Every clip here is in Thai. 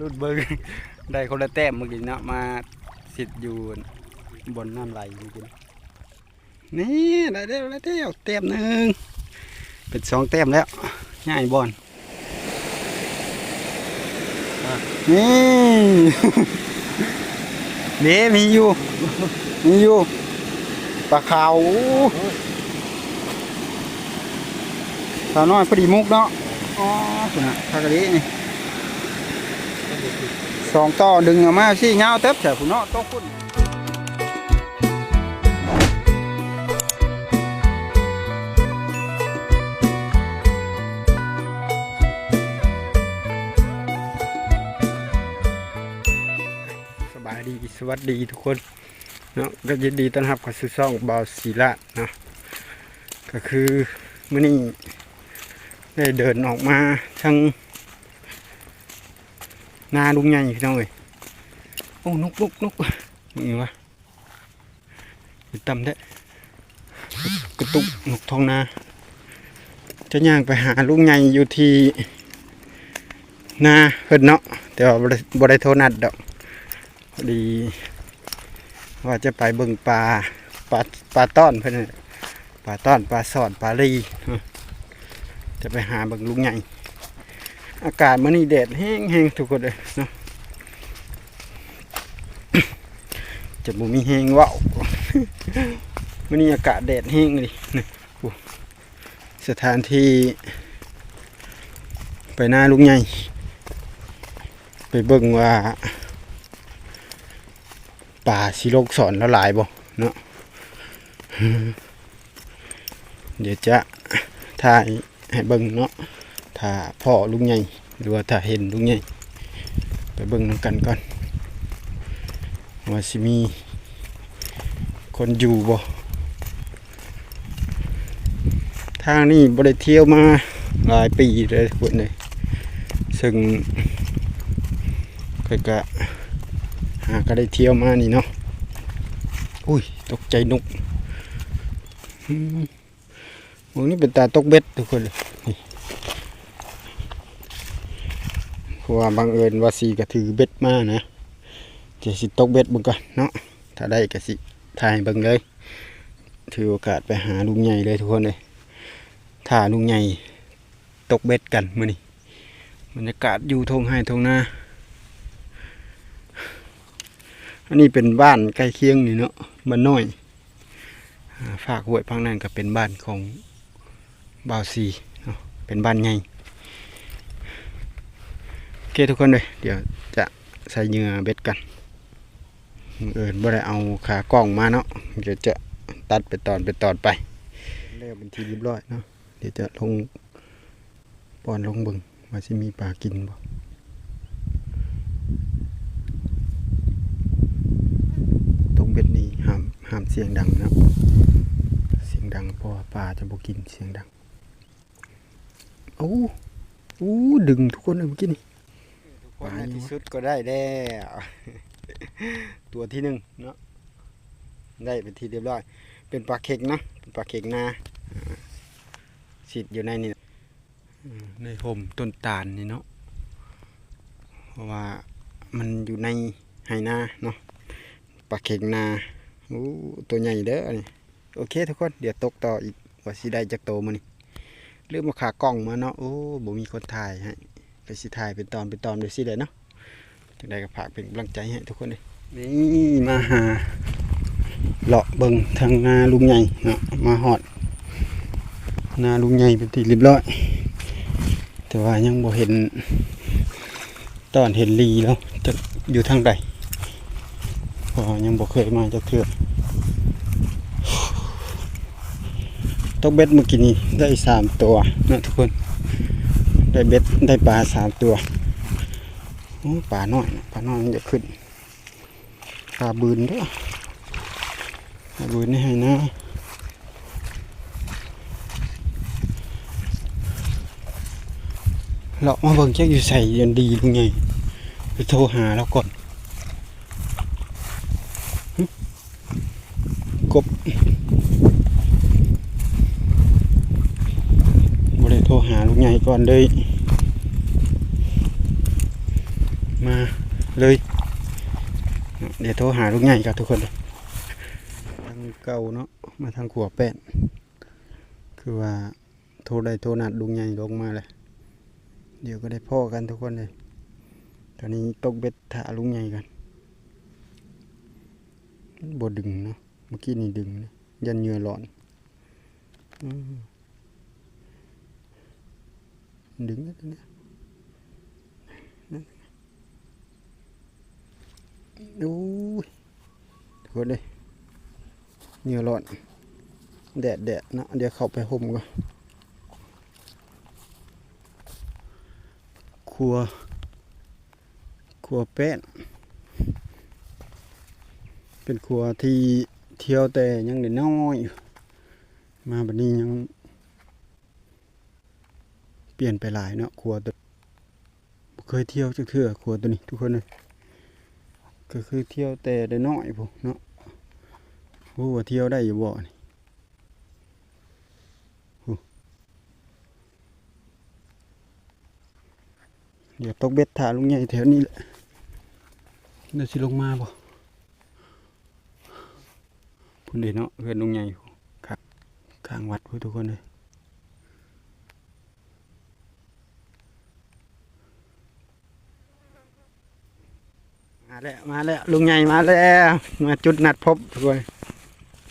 รุดเบิ้งได้คนละแต้มเมื่อกี้เนาะมาสิทธิ์อยู่บนน้ำไหลเมื่อกี้นี่ได้แล้วได้แล้วแต้มหนึ่งเป็นสองแต้มแล้วง่ายบอลนี่เด้มีอยู่มีอยู่ปลาขาวสาวน้อยพอดีมุกเนาะอ๋อคุน่ะทากะลินี่ สองต่อดึงออกมาสิเงาเต็บเฉยผู้นาะต้องพุ่นสบายดีสวัสดีทุกคนเนาะก็ยินดีต้อนรับเข้าสู่ช่องบาวศิละเนาะก็คือมื้อนี้ได้เดินออกมาทาง นาลุงใหญ่พี่น้องเอ้ยโอ้นกนกนกมึงวะไปตำได้กระตุกนกทองนา จะย่างไปหาลุงใหญ่อยู่ที่นาเพิ่นเนาะแต่ว่าบ่ได้บ่ได้โทรนัดดอกพอดี ว่าจะไปเบิ่งปลาปลาปลาต้อนเพิ่นน่ะปลาต้อนปลาสอดปลาลีจะไปหาเบิ่งลุงใหญ่ อากาศมันนี่แดดแห้งแห้งทุกคนเลยเนาะจะบุมีแห้งเว่าวมันนี่อากาศแดดแห้งเลยนี่สถานที่ ไปหน้าลุงใหญ่ไปเบิ่งว่าป่าสิโลกสอนแล้วหลายบ่เนาะเดี๋ยวจะถ่ายให้เบิ่งเนาะ ถ้าพ่อลุงใหญ่หรือว่าถ้าเห็นลุงใหญ่ไปเบิ่งนกันก่อนว่าสิมีคนอยู่บ่ทางนี้บ่ได้เที่ยวมาหลายปีเลยทุกคนเลยซึ่งก็กะหาก็ได้เที่ยวมานี่เนาะอุ้ยตกใจนกมโอ้นี่เป็นตาตกเบ็ดทุกคนเลย เพ ราะว่าบังเอิญว่าสีก็ถือเบ็ดมานะจะสิตกเบ็ดบุงกันเนาะถ้าได้ก็สิถ่ายบิ่งเลย ถือโอกาสไปหาลุงใหญ่เลยทุกคนเลยถ้าลุงใหญ่ตกเบ็ดกันมื้อนี้บรรยากาศอยู่ทงไห้ทงหน้าอันนี้เป็นบ้านใกล้เคียงนี่เนาะบ้านน้อยฝากหวยพังนั่นก็เป็นบ้านของบ่าวซีเนาะเป็นบ้านใหญ่ คทุกคนเลยเดี๋ยวจะใส่เหงื่อเบ็ดกันเอินบ่ได้เอาขากล้องมาเนาะเดี๋ยวจะตัดไปตอนไปตอนไปเรียกเป็นทีเรียบร้อยเนาะเดี๋ยวจะลงปอนลงบึงว่าสิมีปลากินบ่ตรงเบ็ดนี้ห้ามห้ามเสียงดังนะเสียงดังพราะว่าปลาจะบ่กินเสียงดังโอ้โอ้ดึงทุกคนเลยเมื่อกี้นี่ ปลาที่สุดก็ได้แล้วตัวที่หนึ่งเนาะได้เป็นที่เรียบร้อย เป็นปลาเค็กนะเป็นปลาเค็กนาอ่าสิดอยู่ในนี่ในห่มต้นตาลนี่เนาะเพราะว่ามันอยู่ในไหนาเนาะปลาเค็กนาโอ้ตัวใหญ่เด้อนี่โอเคทุกคนเดี๋ยวตกต่ออีกว่าสิได้จากโตมานี่เรื่องมาขากล้องมาเนาะโอ้บ่มีคนถ่ายให้ ไปสิถ่ายเป็นตอนเป็นตอนไปสิเลยเนาะจังใดก็ฝากเป็นกำลังใจให้ทุกคนเลยนี่มาหาเลาะเบิงทางนาลุงใหญ่เนาะมาหอดนาลุงใหญ่เป็นที่เรียบร้อย แต่ว่ายังบ่เห็น ตอนเห็นลีแล้วจะอยู่ทางใดเพราะว่ายังบ่เคยมาจากเทื่อตกเบ็ดเมื่อกี้นี้ได้สามตัวเนาะทุกคน ได้เบ็ดได้ปลาสามตัวปลาน้อยนปลาน้อยมันจะขึ้นปลาบืนด้วยปลาบืนนี่ให้นะเรามาเบิ่งเช็คอยู่ใส่ยันดีลุงไงไปโทรหาเราก่อนหึกบบ่ได้ โทรหาลุงใหญ่ก่อนเลย มาเลย เดี๋ยวโทรหาลูกใหญ่กับทุกคนเลยทางเก่าเนาะมาทางขัวแป้นคือว่าโทรได้โทรนัดลุงใหญ่ลงมาเลย เดี๋ยวก็ได้พ่อกันทุกคนเลย ตอนนี้ตกเบ็ดถาลุงใหญ่กันบดดึงเนาะเมื่อกี้นี่ดึงนะยันเหงื่อร้อน อืม ดึงแล้วตัวเนี้ยดูทุกคนเลยเหงื่อร้อนแดดแดดนะเดี๋ยวเข้าไปห่มก่อนครัวครัวแป้นเป็นครัวที่เที่ยวแต่ยังเด็กน้อยอยู่มาบัดนี้ยัง เปลี่ยนไปหลายเนาะครัวตัวเคยเที่ยวจักเทื่อครัวตัวนี้ ทุกคนเลยก็คือเที่ยวแต่ได้น้อยพวกเนาะรู้ว่าเที่ยวได้อยู่บ่นี่เดี๋ยวตกเบ็ดถาลุงใหญ่แถวนี้แหละเดี๋ยวสิลงมาบ่พุ่นเดเนาะเพื่อนลุงใหญ่ครับข้างวัดพู้ทุกคนเลย แล้ว มาแล้ว ลุงใหญ่มาแล้ว มาจุดนัดพบทุกคน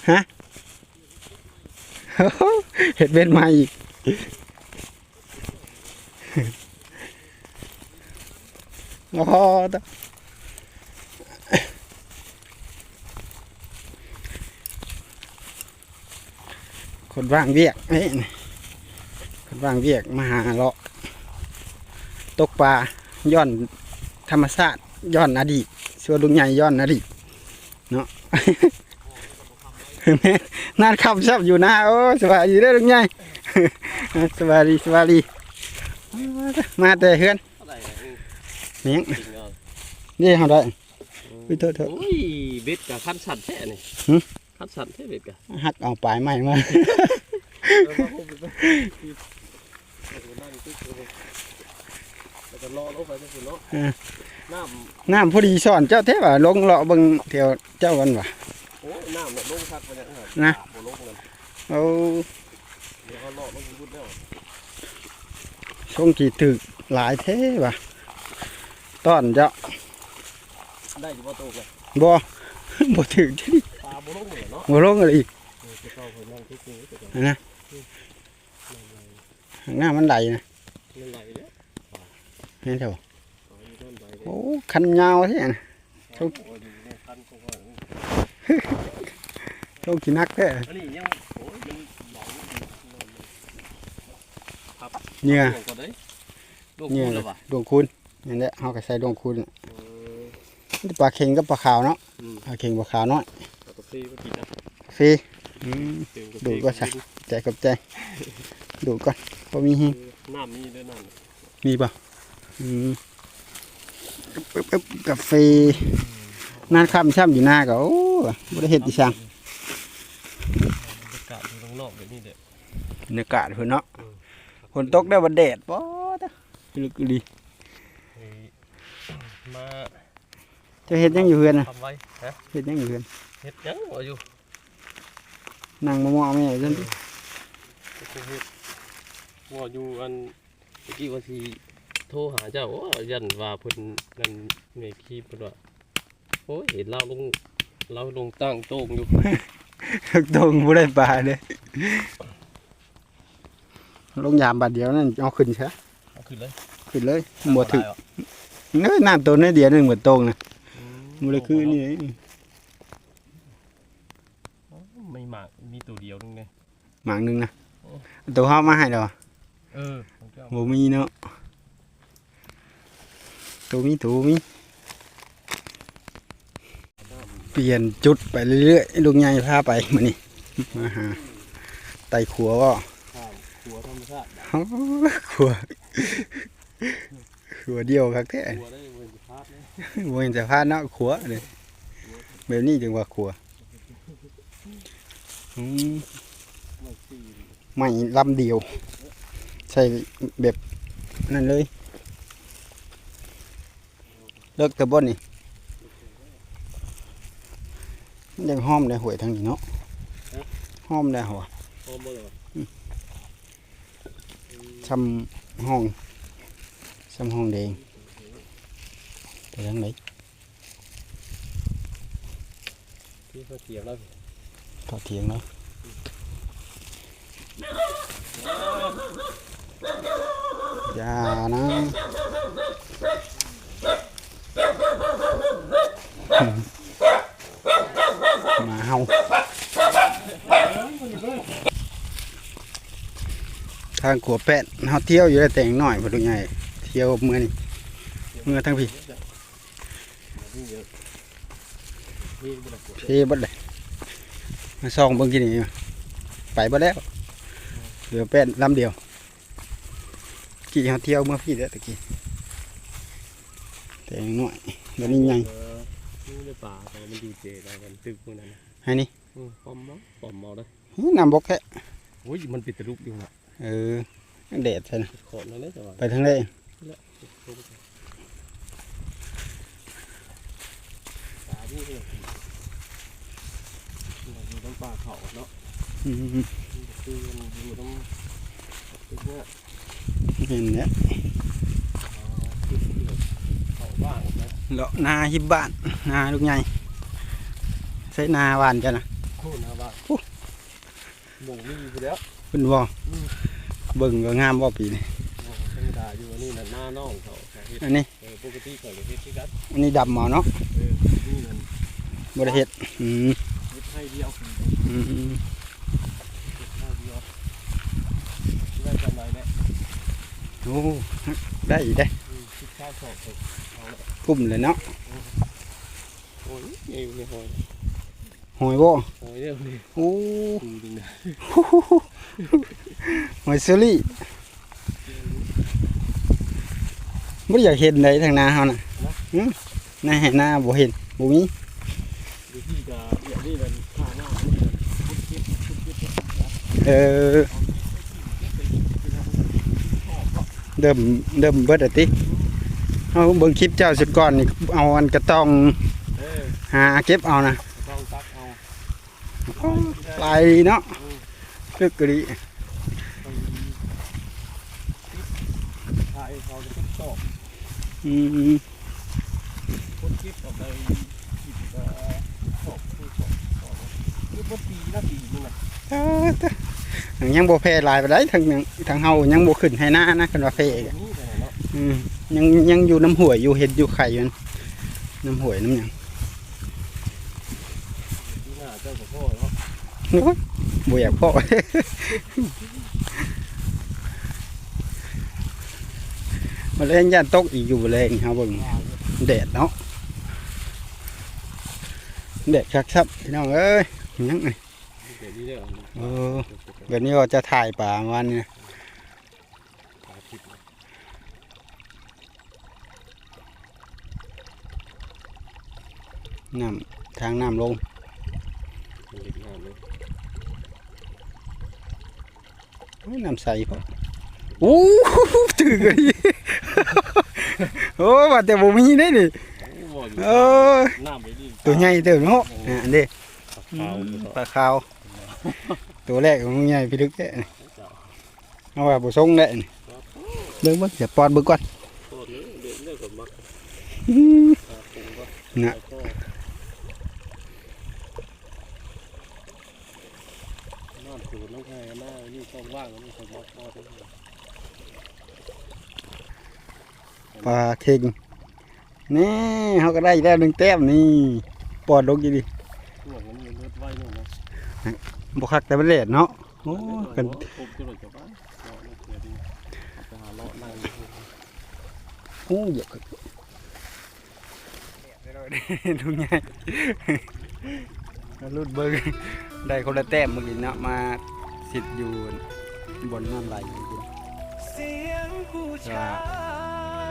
ฮะเห็ดเบ็ดมาอีก โอ้โหตะคนว่างเวียกนี่คนว่างเวียกมาหาเลาะตกปลาย้อนธรรมชาติ ย้อนอดีตส่วนลุงใหญ่ย้อนอดีตเนาะนานคำชับอยู่นะโอ้สบายดีเด้อลุงใหญ่สบายดีสบายดีมาแต่เฮือนอะไรอะอืมเมียงจริงเหรอนี่เฮาได้อุ้ยโทษโทษโอ้ยเบ็ดกับขั้นสั่นแท้นี่หึขั้นสั่นแท้เบ็ดกับหักเอาปลายไม้มาแล้วก็พูดไปแล้วก็นั่งตึ๊กเลยแล้วก็รอลงไปจังซี่เนาะ เออน้น้ำพอดีสอนเจ้าแท้ว่าลงเลาะเบิ่งแถวเจ้ากันว่ะำโอ้ยน้ำเนี่ยลงพักไปเนี่ยนะบ่ลงเลยเอาเดี๋ยวเขาเลาะลงพุดแล้วช่วงกี่ตึกหลายแท้ว่ะต้อนเจ้าได้อยู่บ่โตกเลยบ่บ่ถึงที่ปลาบ่ลงเลยเนาะบ่ลงอะไรอีกเออจะเข้าไปนั่งตึ๊กนี่จะกันนะหน้ามันไหลนะนั่นไหลแล้วเห็นเถอะ โอ้คันยาวแท้นะโอ้ยอยู่ในคันของเขาช่วงกี่นักแท้อันนี้ยังโอ้ยมันไหลอยู่เหงื่อลงก่อนเด้ยลงเหงื่อพูดแล้วว่ะดวงคูณนั่นแหละเฮาก็ใส่ดวงคูณน่ะเออปลาเค็งกับปลาขาวเนาะอืมปลาเค็งปลาขาวน้อยเอากาแฟมากินนะฟรีอืมเติมาแฟดูก็ใช่ใจกับใจ ดูก่อนพอมีหิงน้ำมีด้วยนั่นมีป่ะอืมปึ๊บปึ๊บปึ๊บ กาแฟนานค่ำช่ำอยู่หน้าก็โอ้บ่ได้เห็ดอีสังบรรยากาศอยู่ข้างนอกแบบนี้เด็ดบรรยากาศเพิ่นเนาะฝนตกได้วบัดแดดบ่ตะลึกอีหลีมาเจะเฮ็ดหยังอยู่เฮือนน่ะทำไว้ฮะเฮ็ดหยังอยู่เฮือนเฮ็ดยังว่าอยู่นั่งมามองแม่ซั่นติเฮ็ดเฮ็ดว่าอยู่อันเมื่อกี้ว่าสิ โทรหาเจ้าโอ้ยันว่าเพิ่นนั่นเมคีเพิ่นว่าโอ้ยเห็นเราลงเราลงตั้งโต้งอยู่ ตรงบ่ได้ปลาเลยลงยามบาดเดียวนั่นเอาขึ้นซะเอาขึ้นเลยขึ้นเลยบ่ถึกเน้ยน้ำตัวน้อยเดียวนึงเหมือนตรงน่ะอืมบ่ได้คือนี่ไม่หมากมีตัวเดียวนึงเลยหมางหนึงนะตัวเฮามาให้ดอกเออของเจ้าบ่มีเนาะ ตัวมีตัวมี เปลี่ยนจุดไปเรื่อยๆลุงใหญ่พาไปมื้อนี้มาหาไต่ขัวก็ข้าวขัวธรรมชาติขัวขัวเดียวครับแท้ขัวได้เว้ยพาดเลยบ่เห็นจะพลาดเนาะขัวเลยแบบนี้จึงว่าขัวอืมไม่ตีไม่ลำเดียว ใช่แบบนั่นเลย เลิกแต่บ่นี่มันยังห้อมได้หวยทางนี้เนาะห้อมได้หัวพร้อมบ่เลยวะซ้ำห้องซ้ำห้องแดงไปทางไหนที่เขาเถียงแล้วเข้าเถียงเนาะอย่านะ มาเฮาทางขัวแปดเฮาเที่ยวอยู่ได้แต่งหน่อยพอดูใหญ่เที่ยวเมื่อนี่เมื่อทั้งพี่นี่เยอะนี่ยวบัดเลยมาซองเบิ่งกินนี่ไปบัดแล้วเหลือแป้นลำเดียวกี่เฮาเที่ยวเมื่อพี่เด้อตะกี้แต่งหน่อยเดี๋ยวนี้ใหญ่เออนี่ใน ป่าแต่มันดีเจได้กันตึกพวกนั้นนะให้นี่อืมปอมเมาปอมเมาได้หื้อน้ำบกแค่โอ้ยมันปิดตะลุกอยู่นะเออแดดใช่นะขอดนั่นได้จังหวะไปทางไหนตาที่เนี่ยมันอยู่ตรงป่าเขาเนาะอืมคือมันอยู่ตรงตึกเนี่ยเห็นแล้วตึกเดียวเขาบ้างนะ เลาะนาหิบบ้านนาลูกใหญ่ใช้นาหวานจ้ะนะโอ้หน้าบ้านหมงมีอยู่แล้วคุณบ่เบิ่งก็งามบ่ปีนี้ธรรมดาอยู่อันนี้น่ะหน้าน้องเขาเขาเฮ็ดอันนี้เออปกติเขาจะเฮ็ดที่กัดอันนี้ดำหมอเนาะเออนี่มันบ่ได้เฮ็ดอืมเฮ็ดให้เดียวอืมเฮ็ดให้เดียวได้จำไรเนี่ยโอ้ได้อี กได้ออืมคิดค่าสอบเอาละคุ้มเลยเนาะโอ้ยไงไม่หอยหอยบ่หอยเดียวนี่โอ้ดูดินะหอยเซอรี่บ่ได้อยากเห็นเลยทางนาเฮาน่ะหึนาให้นาบ่เห็นบ่มีดูที่จะอย่างนี้มันข้าหน้านี่มันพุดคิดพุดคิดพุดคิดเออเดิมเดิมเบิดอะติ เฮาเบิ่งคลิปเจ้าสุดก่อนนี่เอาอันกระต้องเออหาเก็บเอานะต้องตักเอาไปเนาะลึกกะดิต้องถ่ายเขาจะต้องตอบอืมพุดคิดออกไปคิดก็ตอบคือตอบตอบคือว่าปีละปีนึงน่ะเอ้อตะยังบ่แพ้หลายไปได้ทางยังทางเฮายังบ่ขึ้นให้หน้านะคันว่าแพ้อีกอะนี่แต่เนาะอืม ยังยังอยู่น้ำหวยอยู่เห็ดอยู่ไข่อยู่น้ำหวยน้ำหยังที่หน้าเจ้าของพ่อเนาะโอ้ยบ่อยากพอมาเล่นย่านตกอีกอยู่แรงครับเบิ่งแดดเนาะแดดคักครับพี่น้องเอ้ยยังไงเดี๋ยเนี่ยเออเดี๋ยวนี้ก็จะถ่ายป่าวันนี้นะ ขาผิดนะ น้ำทางน้ำลงมันเด็กงานเลยโอ้ยน้ำใสพอโอ้ถือกันดิโอ้ว่าแต่บ่มีได้ดิโอ้ยเออน้ำไปดิตัวใหญ่เติบเนาะอ่าอันนี้ขาวปลาขาว ตัวแรกของใหญ่พี่ลึกแท้นี่เอาว่าบ่ทรงได้นี่เบิ่งเบิ่งอย่าปอดเบิ่งก่อนโคตรนี้เด็กเลิกกับมักอื้อขาปูก็น่ะ น้ำสูน้ำแข็งหน้านี่ ช่องว่างนี่ช่องมักพอดปลาเค็งนี่เฮาก็ได้แล้วหนึ่งแต้มนี่ปอดลงอยู่ดิช่วงนั้นมันเลือดไว้เนี่ยนะบ่คักแต่มันแลดเนาะโอ้กันครบจะหลุดกับบ้านเลาะนี่เกิดนี่ไปหาเลาะนั่งโอ้เหยียบกันดูใหญ่รุ่นเบิ่งได้คนละแต้มเมื่อกี้เนาะมา สิทธิ์อยู่บนน้ำไหลอยู่ดิเสียงผู้ชาย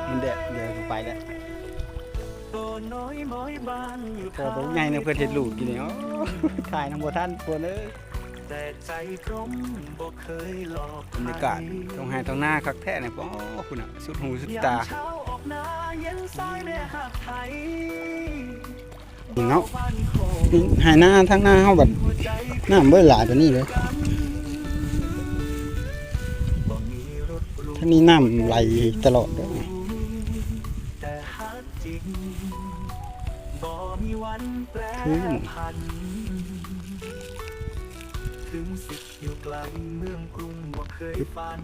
มันแดดเดี๋ยวก็ไปแล้วตัวน้อยม้อยบานอยู่พอตรงใหญ่เนี่ยเพื่อนเห็นลูกกินเนี่ยถ่ายน้ำบัวท่านปวดเลยแต่ใจตรงบ่เคยหลอกบรรยากาศตรงไฮตรงหน้าคักแท้เนี่ยป้อคุณอะสุดหูสุดตายมเช้าออกหนาเย็นสายแม่หักไทยนี่เนาะบ้านโคนี่ให้หน้าทั้งหน้าเฮาแบบหัวใจน้ำเบิ่หลายปานนี้เลย นี้น้ำไหลตลอดเด้อแต่ฮักจริงบ่มีวันแปรผันถึงสิอยู่ไกลเมืองกรุงบ่เคยฝัน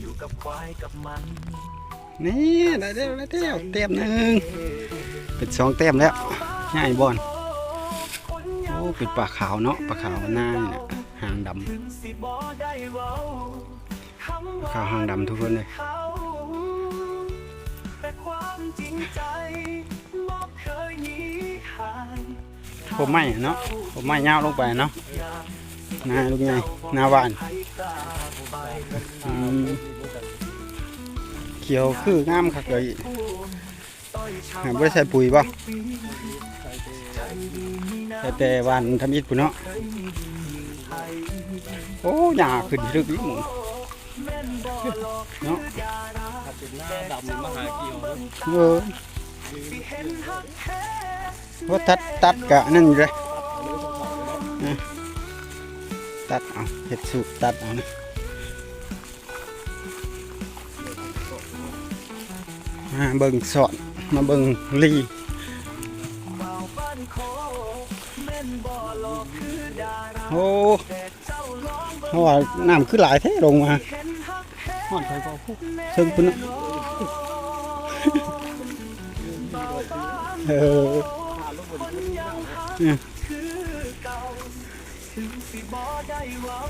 อยู่กับควายกับมัน นี่ได้แล้วได้แล้วเต็มหนึงเป็นสองเต็มแล้วง่ายบอนโอ้เป็นปลาขาวเนาะปลาขาวหน้าเนี่นะหางดำ ขาวหางดำทุกคนเลยผมไม่เนาะผมไม่ยาวลงไปเนาะนาลูกใหญ่หน้าหวานเขียวคืองามคักเลยต้อยชาวหาบ่ได้ใส่ปุ๋ยบ่ใจดีมีน้แต่แต่วานทำอิฐพุ่นเนาะโอ้หญ้าขึ้นลึกอีกหมู่ เนาะถ้าเป็นหน้าดำมหาเกี่ยวนะเออว่าตัดตัดกะนั่นเลยตัดเอาเห็ดสูตรตัดเอานะมาเบิ่งสอนมาเบิ่งลีโคแม่นบ่หลอกคือดาราโอ้แต่เจ้าลองเบิ่งเพราะว่าน้ำคือหลายแท้ลงมา ห็นหักแท้หอดไปก็พูเชิงพุ่นเนาะเออคนยังหักเนี่ยคือเก่าถึงสิบ่ได้เว้า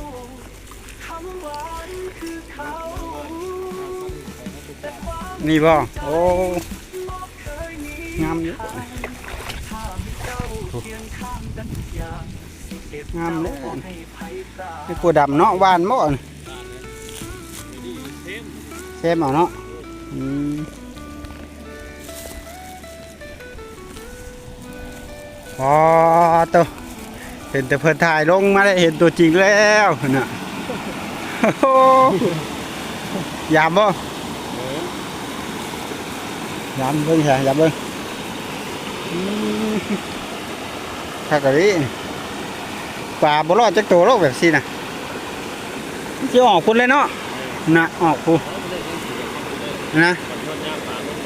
คำหวานคือเขาแต่ความนี่บ่โอ้บ่เนีงามอยู่ถ้ามเจ้าเคียงข้างกันทุกอย่างสิเก็บงามเลยไอ้กัวดำเนาะวานบ่น่ะดีเทม แซ่บเอาเนาะอืมพอตัวเห็นแต่เพิ่นถ่ายลงมาได้เห็นตัวจริงแล้วน่ะโอ้ยามบ่ยามเบิ่งแฮะยามเบิ่งถ้ากะนี้ปลาบ่รอดจักตัวโลกแบบซี่น่ะสิออกพุ่นเลยเนาะน่ะออกพุ่น นะมันยามากมัน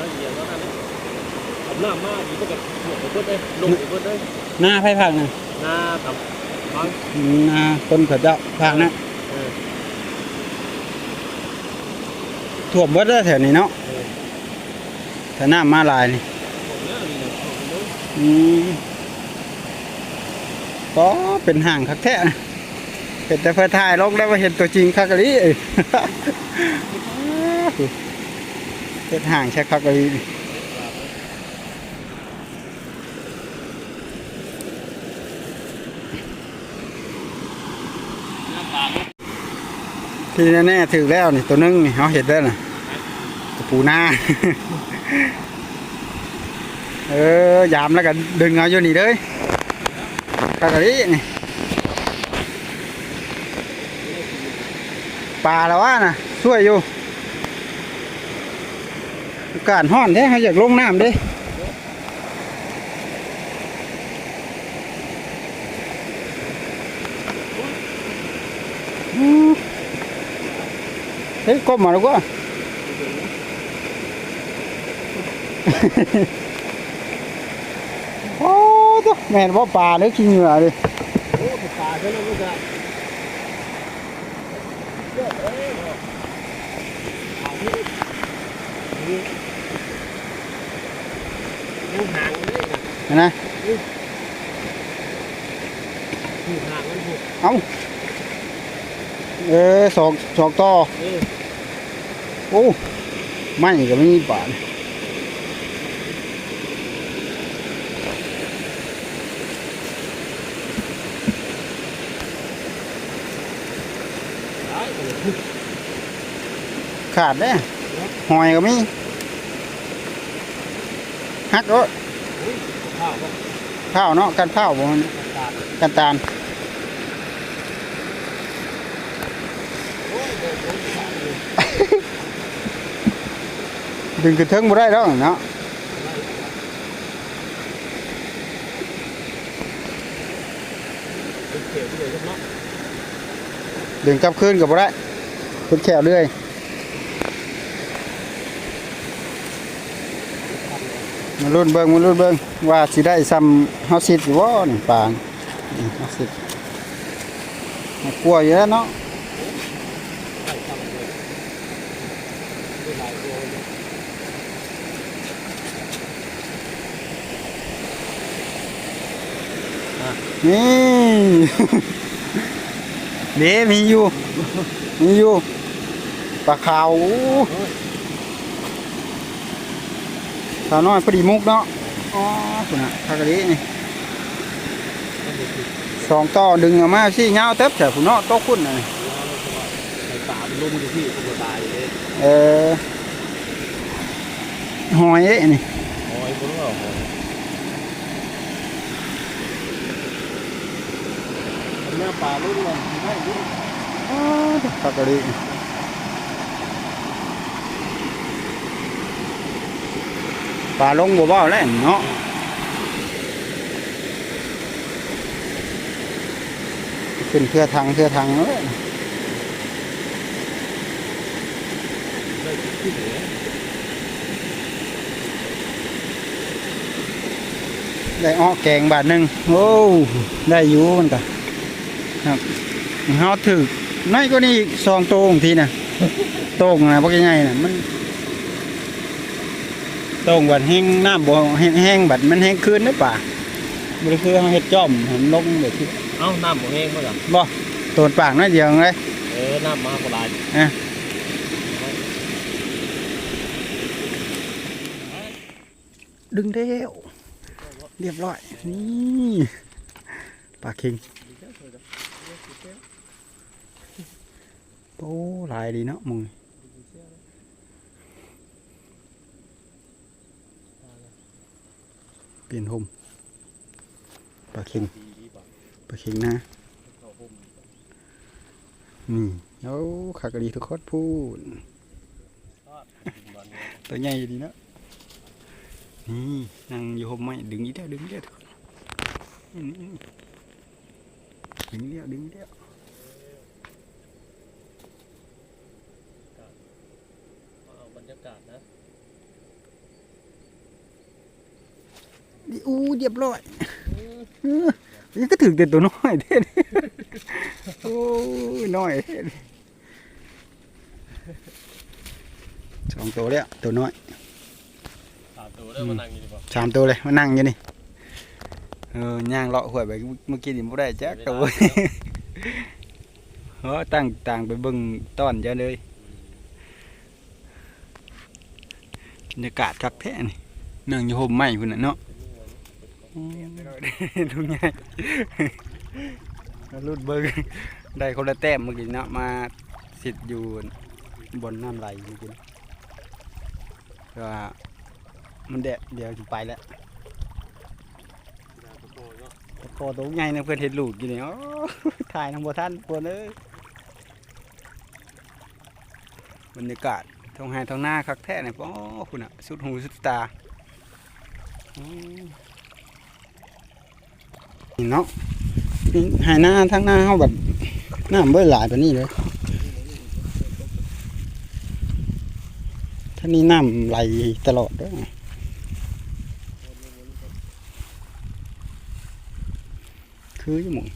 ละเอียดแล้วนั่นทำหน้ามากดีก็กับหัวไปเพิ่นเลยลงไปเพิ่นเลยหน้าไผผักน่ะหน้ากับฟังหน้าคนเขาเจ้าผักนะท่วมเบิดเด้แถวนี้เนาะเออถ้าน้ำมาลายนี่ก็เป็นห่างคักแท้นะเป็นแต่เพื่อถ่ายลงแล้วมาเห็นตัวจริงคักกะลี เป็นห่างใช่คักกะลีนี่ที่แน่ๆถือแล้วนี่ตัวนึงนี่เขาเห็นได้น่ะตัวปูหน้า เออยามแล้วก็ดึงเอาอยู่นี่เลยปลากระดินี่ปลาแล้ววะน่ะช่วยอยู่ากาศห้อนแท้เขาอยากลงน้ำเด้เฮ้ยก้มมาแล้วก็โอ้ตัวแม่นว่าปลาหรือขี้เหงื่อเลยโอ้ปลาใช่ไหมลูกอะเยอะเลยเอาที่นี่ดูห่างเลยนะ เห็นไหม ดูห่างมันถูก เอาเออสองสองต่อเออโอ้ไม่ก็ไม่มีปลาเลยได้เลยขาดเด้หอยก็มีฮักเอ้ยข้าวก็ข้าวเนาะกันข้าวบ่มันตาดกันตาล โอ้ยโดนโดนขาดเลย ดึงขึ้นเทิงบ่ได้แล้วเนาะดึงกลับคืนก็บ่ได้พิ่นแขวเรื่อยมาลุ้นเบิ่งมาลุ้นเบิ่งว่าสิได้ซ้ำเฮาสิอยู่บ่นี่ปางนี่เฮาสิมากลัวอยู่แล้วเนาะ ใช่ครับเลยได้หลายตัวเลย นี่ เด้มีอยู่ มีอยู่ปลาขาวสาวน้อยพอดีมุกเนาะ อ๋อคุณน่ะทากะดีนี่สองต่อดึงออกมาสิเงาเต็บแต่ผู้เนาะโต๊ะคุณน่ะนี่ไอ้ป่ามันลุ่มอยู่ที่ตัวตายเลยเออหอยเอ้นี่โอ้ยคนละหอยเนื้อป่าลุ่มเลยไม่ลุ่มอ๋อทากะดีปลาลงบ่เบ้าแล้วเนาะขึ้นเพื่อทางเพื่อทางเลยได้ที่เหนือได้อ้อแกงบาทหนึ่งโอ้ ได้อยู่มันก็ ครับเฮาถึกน้อยก็นี่ซองโตงทีน่ะโตงนะบ่ง่ายๆน่ะมันโตงบัดแห้งน้ำบ่แห้งแห้งบัดมันแห้งคืนเด้อป่าบ่ได้คือเฮาเฮ็ดจ้อมให้มันลงแบบที่เอ้าน้ำบ่แห้งมั้งอะบ่โตนปากน้อยเดียวเลยเออน้ำมาโบราณดึงเร็วเรียบร้อย นี่ปลาคิง โอ้หลายดีเนาะมึงเปลี่ยนห่มปลาเคิงปลาเคิงนะนี่โอ้ขากรีทุกคนพูดตัวใหญ่ดีเนาะนี่นั่งอยู่ห่มไม้ดึงอีกแล้วดึงอีกแล้วทุกคนดึงอีกแล้วดึงอีกแล้ว เอาบรรยากาศนะ นี่ อู้เรียบร้อยเออนี่ก็ถึงแต่ตัวน้อยเด้นี่โอ้ยน้อยเด้นี่สองตัวแล้วตัวน้อยสามตัวได้มานั่งอยู่ดีป่ะสามตัวเลยมานั่งอยู่นี่เออย่างเลาะหวยไปเมื่อกี้นี่บ่ได้จักตัวเออตั้งต่างไปเบิ่งต้อนเจ้าเลยบรรยากาศคักแท้นี่นั่งอยู่ห่มไม้พุ่นน่ะเนาะ ทุกใหญ่รุดเบิ้งได้คนละแต้มเมื่อกี้เนาะมาสิทธิ์อยู่บนน้ำไหลเมื่อกี้ก็มันแดดเดี๋ยวจะไปแล้วโตะตะโกตัวใหญ่นะเพื่อนเห็นลูกอยู่นี่โอ้ถ่ายน้ำบัวท่านปวดเลยบรรยากาศท้องไห้ท้องหน้าคักแท้เนี่ยป้อคุณอะสุดหูสุดตาอืม เนาะหายหน้าทั้งหน้าเขาแบบหน้ำเบื่อหลายแบบนี้เลยท่านี้น้ำไหลตลอดด้วยคืออยู่หมอง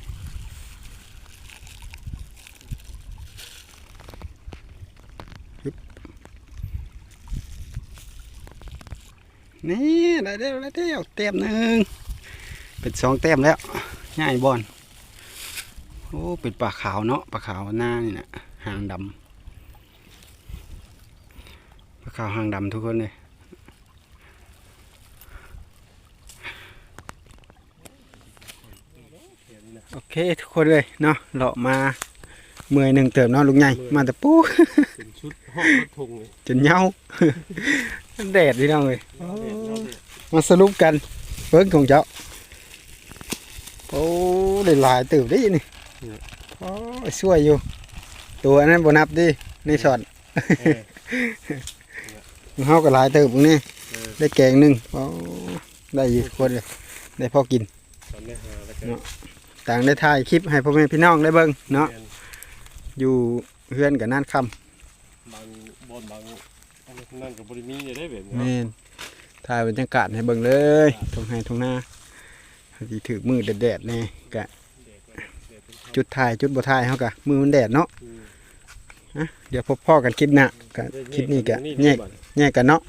นี่ได้แล้วได้แล้วเต็มหนึ่ง เป็นสองแต้มแล้วง่ายบอลโอ้เป็นปลาขาวเนาะปลาขาวหน้านี่นะหางดำปลาขาวหางดำทุกคนเลยโอเคทุกคนเลยเนาะเลาะมาเมื่อยหนึ่งเติมเนาะลุงใหญ่มาแต่ปูเป็นชุดห้องรถทงเลยจนเหงาแดดพี่น้องเลยเด็ดเนาะเด็ดมาสรุปกันเบิ้งของเจ้า โอ้ได้หลายตื่นได้นี่โอ้ยสวยอยู่ ตัวนั้นบนับดิในช็อตเออยเฮาก็หลายเติบพวกนี้เออได้แกงหนึงอ๋อได้อยู่คนเลยได้พอกินตอนนี้หาแล้วก็เนาะต่างได้ถ่ายคลิปให้พ่อแม่พี่น้องได้เบิ่งเนาะแม่นอยู่เฮือนกับน่านค่ำบางบอนบางอันนี้นั่นกับบริมีเนี่ยได้แบบนี้แม่นถ่ายบรรยากาศให้เบิ่งเลยทงไห้ทงหน้า สิถือมือแดดๆแนี่กะเด็กมันเด็กเป็นจุดถ่ายจุดบ่ถ่ายเฮากะมือมันแดดเนาะอืมอะเดี๋ยวพบพ่อกันคลิปหน้าก็คลิปนี้ก็แยกบัดแยกกันเนาะ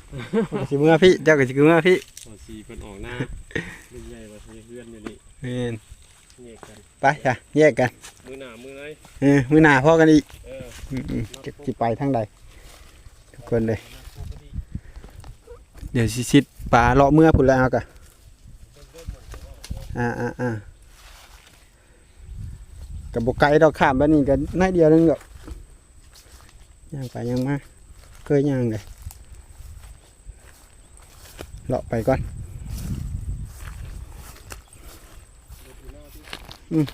ข้อยก็สิเมื่อพี่เจ้าก็สิเมื่อพี่พอสีเพิ่นออกหน้าลุงใหญ่ว่าสิเพื่อนอยู่นี่แม่นแยกกันไปจ้ะแยกกัน มือหน้ามือไหนเออมื้อหน้าพ่อกันอีกเอออืมๆจะสิไปทางใดทุกคนเลยเดี๋ยวสิชิดปลาเลาะเมื่อพุ่นแล้วเอากะ อ่าอ่าอ่ากับบกไก่เราข้ามบ้านนี้กันน้อยเดียวนึงดอกย่างไปย่างมาเคยย่างเลยเลาะไปก่อน อืม